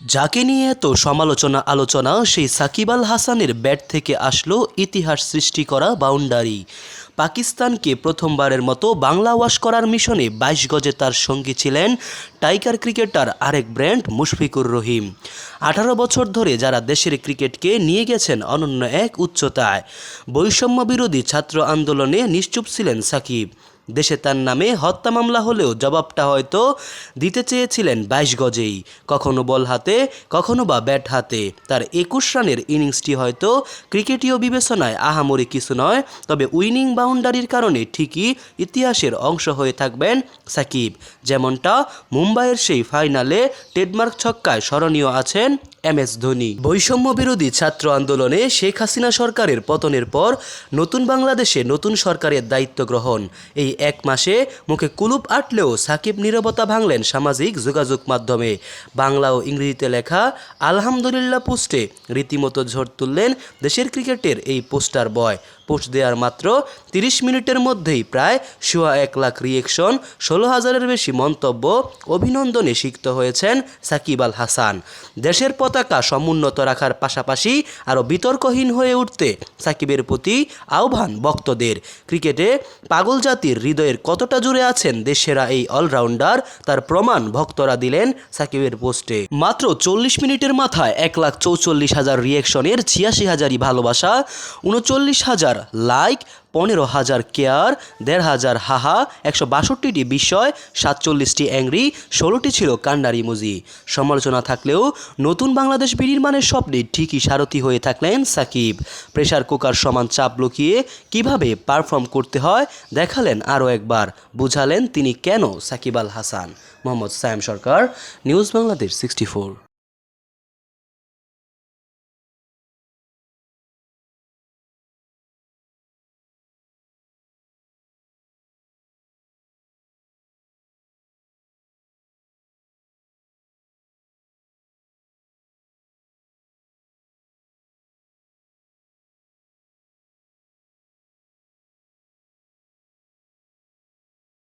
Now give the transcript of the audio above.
যাকে নিয়ে এত সমালোচনা আলোচনা, সেই সাকিব আল হাসানের ব্যাট থেকে আসলো ইতিহাস সৃষ্টি করা বাউন্ডারি। পাকিস্তানকে প্রথমবারের মতো বাংলা ওয়াশ করার মিশনে বাইশ গজে তার সঙ্গী ছিলেন টাইগার ক্রিকেটার আরেক ব্র্যান্ড মুশফিকুর রহিম। আঠারো বছর ধরে যারা দেশের ক্রিকেটকে নিয়ে গেছেন অনন্য এক উচ্চতায়। বৈষম্য বিরোধী ছাত্র আন্দোলনে নিশ্চুপ ছিলেন সাকিব। দেশে তার নামে হত্যা মামলা হলেও জবাবটা হয়তো দিতে চেয়েছিলেন বাইশ গজেই। কখনো বল হাতে, কখনো বা ব্যাট হাতে। তার একুশ রানের ইনিংসটি হয়তো ক্রিকেটীয় বিবেচনায় আহামরি কিছু নয়, তবে উইনিং বাউন্ডারির কারণে ঠিকই ইতিহাসের অংশ হয়ে থাকবেন সাকিব। যেমনটা মুম্বাইয়ের সেই ফাইনালে ট্রেডমার্ক ছক্কায় স্মরণীয় আছেন এম এস ধোনি। বৈষম্য বিরোধী ছাত্র আন্দোলনে শেখ হাসিনা সরকারের পতনের পর নতুন বাংলাদেশে নতুন সরকারের দায়িত্ব গ্রহণ। এই এক মাসে মুখে কুলুপ আটলেও সাকিব নীরবতা ভাঙলেন সামাজিক যোগাযোগ মাধ্যমে। বাংলা ও ইংরেজিতে লেখা আলহামদুলিল্লাহ পোস্টে রীতিমতো ঝড় তুললেন দেশের ক্রিকেটের এই পোস্টার বয়। পোস্ট দেওয়ার মাত্র তিরিশ মিনিটের মধ্যেই প্রায় সোয়া এক লাখ রিয়েকশন ষোলো হাজারের বেশি মন্তব্য, অভিনন্দনে সিক্ত হয়েছেন সাকিব আল হাসান। দেশের পতাকা সমুন্নত রাখার পাশাপাশি আরও বিতর্কহীন হয়ে উঠতে সাকিবের প্রতি আহ্বান ভক্তদের। ক্রিকেটে পাগল জাতির হৃদয়ের কতটা জুড়ে আছেন দেশেরা এই অলরাউন্ডার, তার প্রমাণ ভক্তরা দিলেন সাকিবের পোস্টে। মাত্র চল্লিশ মিনিটের মাথায় এক লাখ চৌচল্লিশ হাজার রিয়েকশনের ছিয়াশি হাজারই ভালোবাসা, উনচল্লিশ হাজার লাইক পনেরো হাজার কেয়ার দেড় হাজার হাহা, একশো বাষট্টিটি বিষয় সাতচল্লিশটি অ্যাংরি ষোলোটি ছিল কান্নারি মুজি সমালোচনা থাকলেও নতুন বাংলাদেশ বিনির্মাণের স্বপ্নে ঠিকই সারথি হয়ে থাকলেন সাকিব। প্রেশার কুকার সমান চাপ লুকিয়ে কীভাবে পারফর্ম করতে হয়, দেখালেন আরও একবার বুঝালেন তিনি কেন Shakib Al Hasan. Mohammad Sayem Sarkar news Bangladesh sixty